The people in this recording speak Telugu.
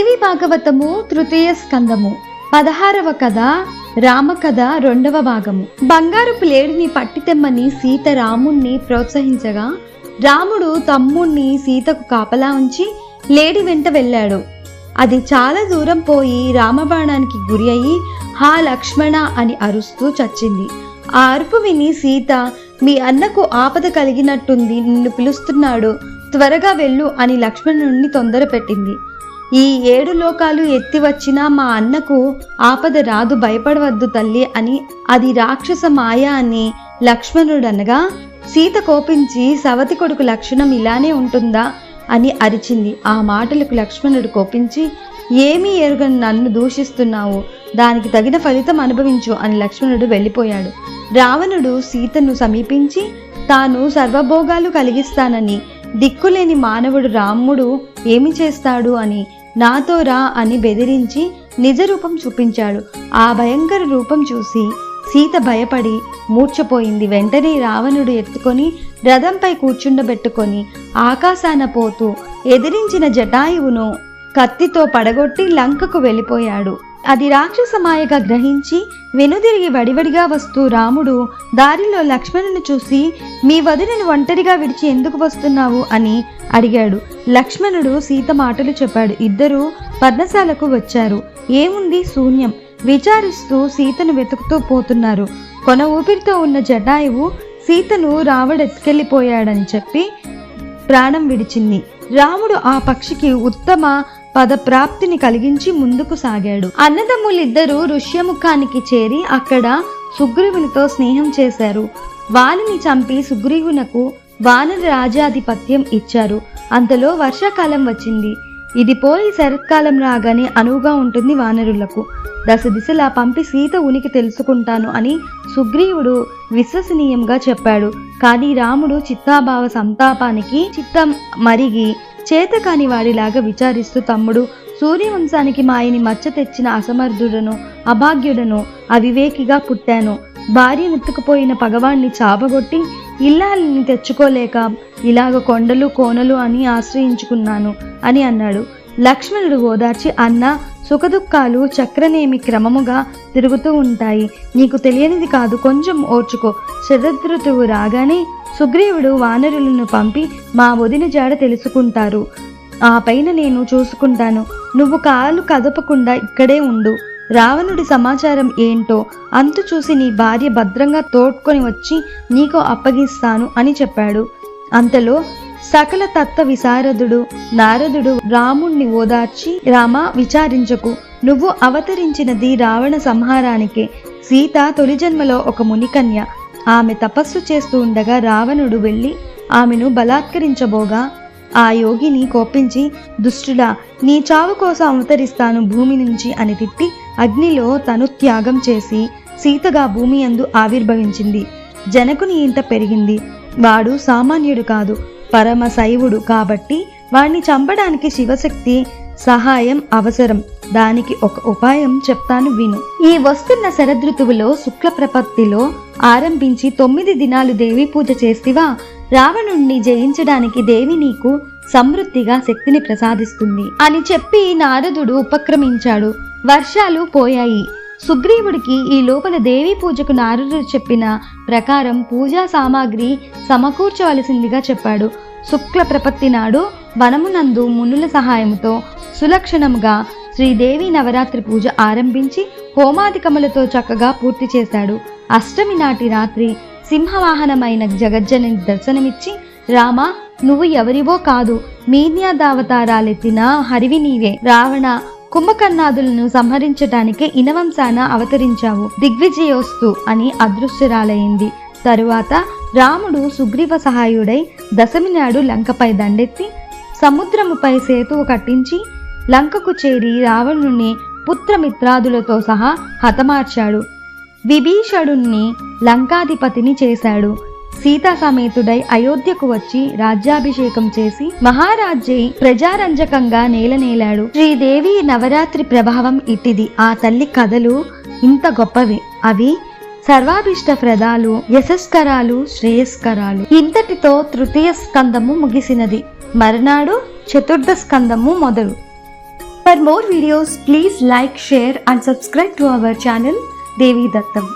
దేవి భాగవతము తృతీయ స్కందము. పదహారవ కథ రామకథ రెండవ భాగము. బంగారు ప్లేడిని పట్టితెమ్మని సీత రాముణ్ణి ప్రోత్సహించగా రాముడు తమ్ముణ్ణి సీతకు కాపలా ఉంచి లేడి వెంట వెళ్ళాడు. అది చాలా దూరం పోయి రామబాణానికి గురి అయి హా లక్ష్మణ అని అరుస్తూ చచ్చింది. ఆ అరుపు విని సీత మీ అన్నకు ఆపద కలిగినట్టుంది నిన్ను పిలుస్తున్నాడు. త్వరగా వెళ్ళు అని లక్ష్మణుణ్ణి తొందర పెట్టింది ఈ ఏడు లోకాలు ఎత్తి వచ్చినా మా అన్నకు ఆపద రాదు భయపడవద్దు తల్లి అని అది రాక్షస మాయ అని లక్ష్మణుడనగా సీత కోపించి సవతి కొడుకు లక్షణం ఇలానే ఉంటుందా అని అరిచింది. ఆ మాటలకు లక్ష్మణుడు కోపించి ఏమీ ఎరుగని నన్ను దూషిస్తున్నావు దానికి తగిన ఫలితం అనుభవించు అని లక్ష్మణుడు వెళ్ళిపోయాడు. రావణుడు సీతను సమీపించి తాను సర్వభోగాలు కలిగిస్తానని దిక్కులేని మానవుడు రాముడు ఏమి చేస్తాడు అని నాతో రా అని బెదిరించి నిజ రూపం చూపించాడు. ఆ భయంకర రూపం చూసి సీత భయపడి మూర్ఛపోయింది. వెంటనే రావణుడు ఎత్తుకొని రథంపై కూర్చుండబెట్టుకొని ఆకాశాన పోతూ ఎదిరించిన జటాయువును కత్తితో పడగొట్టి లంకకు వెళ్ళిపోయాడు. అది రాక్షసమాయగా గ్రహించి వెనుదిరిగి వడివడిగా వస్తూ రాముడు దారిలో లక్ష్మణుని చూసి మీ వదినను ఒంటరిగా విడిచి ఎందుకు వస్తున్నావు? అని అడిగాడు. లక్ష్మణుడు సీత మాటలు చెప్పాడు. ఇద్దరూ పర్ణశాలకు వచ్చారు. ఏముంది శూన్యం? విచారిస్తూ సీతను వెతుకుతూ పోతున్నారు. కొన ఊపిరితో ఉన్న జటాయువు సీతను రావడెత్తుకెళ్ళిపోయాడని చెప్పి ప్రాణం విడిచింది. రాముడు ఆ పక్షికి ఉత్తమ పదప్రాప్తిని కలిగించి ముందుకు సాగాడు. అన్నదమ్ములిద్దరూ ఋష్యముఖానికి చేరి అక్కడ సుగ్రీవునితో స్నేహం చేశారు. వాలిని చంపి సుగ్రీవునకు వానర రాజాధిపత్యం ఇచ్చారు. అంతలో వర్షాకాలం వచ్చింది. ఇది పోయి శరత్కాలం రాగానే అనువుగా ఉంటుంది వానరులకు. దశ దిశలా పంపి సీత ఉనికి తెలుసుకుంటాను అని సుగ్రీవుడు విశ్వసనీయంగా చెప్పాడు. కానీ రాముడు చిత్తాభావ సంతాపానికి చిత్తం మరిగి చేతకాని వాడిలాగా విచారిస్తూ తమ్ముడు సూర్యవంశానికి మాయని మచ్చ తెచ్చిన అసమర్థుడను అభాగ్యుడను అవివేకిగా పుట్టాను. భార్య ఉత్తుకుపోయిన పగవాణ్ణి చాపగొట్టి ఇల్లాలని తెచ్చుకోలేక ఇలాగ కొండలు కోనలు అని ఆశ్రయించుకున్నాను. అని అన్నాడు. లక్ష్మణుడు ఓదార్చి అన్న సుఖదుఖాలు చక్రనేమి క్రమముగా తిరుగుతూ ఉంటాయి. నీకు తెలియనిది కాదు కొంచెం ఓర్చుకో. శరదృతువు రాగానే సుగ్రీవుడు వానరులను పంపి మా వదిన జాడ తెలుసుకుంటారు. ఆ పైన నేను చూసుకుంటాను. నువ్వు కాలు కదపకుండా ఇక్కడే ఉండు. రావణుడి సమాచారం ఏంటో అంతు చూసి నీ భార్య భద్రంగా తోడ్కొని వచ్చి నీకు అప్పగిస్తాను అని చెప్పాడు. అంతలో సకల తత్వ విశారదుడు నారదుడు రాముణ్ణి ఓదార్చి రామ విచారించకు. నువ్వు అవతరించినది రావణ సంహారానికే. సీత తొలి జన్మలో ఒక మునికన్య. ఆమె తపస్సు చేస్తూ ఉండగా రావణుడు వెళ్ళి ఆమెను బలాత్కరించబోగా. ఆ యోగిని కోపించి దుష్టుడా నీ చావు కోసం అవతరిస్తాను భూమి నుంచి అని తిట్టి అగ్నిలో తను త్యాగం చేసి సీతగా భూమి అందు ఆవిర్భవించింది. జనకుని ఇంత పెరిగింది. వాడు సామాన్యుడు కాదు. పరమశైవుడు కాబట్టి వాణ్ణి చంపడానికి శివశక్తి సహాయం అవసరం. దానికి ఒక ఉపాయం చెప్తాను విను. ఈ వస్తున్న శరదృతువులో శుక్ల ప్రపత్తిలో ఆరంభించి తొమ్మిది దినాలు దేవి పూజ చేస్తివా? రావణుణ్ణి జయించడానికి దేవి నీకు సమృద్ధిగా శక్తిని ప్రసాదిస్తుంది అని చెప్పి నారదుడు ఉపక్రమించాడు. వర్షాలు పోయాయి. సుగ్రీవుడికి ఈ లోపల దేవీ పూజకు నారదుడు చెప్పిన ప్రకారం పూజా సామాగ్రి సమకూర్చవలసిందిగా చెప్పాడు. శుక్ల ప్రపత్తి నాడు వనమునందు మునుల సహాయంతో సులక్షణముగా శ్రీదేవి నవరాత్రి పూజ ఆరంభించి హోమాధికములతో చక్కగా పూర్తి చేశాడు. అష్టమి నాటి రాత్రి సింహవాహనమైన జగజ్జని దర్శనమిచ్చి రామ నువ్వు ఎవరివో కాదు మీన్యాదావతారాలెత్తిన హరివి నీవే. రావణ కుంభకర్ణాదులను సంహరించటానికి ఇనవంశాన అవతరించావు. దిగ్విజయోస్తు అని అదృశ్యరాలయ్యింది తరువాత రాముడు సుగ్రీవ సహాయుడై దశమి నాడు లంకపై దండెత్తి సముద్రముపై సేతువు కట్టించి లంకకు చేరి రావణుని పుత్రమిత్రాదులతో సహా హతమార్చాడు. విభీషణుణ్ణి లంకాధిపతిని చేశాడు. సీతాకామేతుడై అయోధ్యకు వచ్చి రాజ్యాభిషేకం చేసి మహారాజ్యై ప్రజారంజకంగా నేలనేలాడు శ్రీదేవి నవరాత్రి ప్రభావం ఇట్టిది ఆ తల్లి కథలు ఇంత గొప్పవి. అవి సర్వాభిష్ట ప్రదాలు యశస్కరాలు శ్రేయస్కరాలు. ఇంతటితో తృతీయ స్కందము ముగిసినది. మరునాడు చతుర్థ స్కందము మొదలు. For more videos please like share and subscribe to our channel Devi Dattam.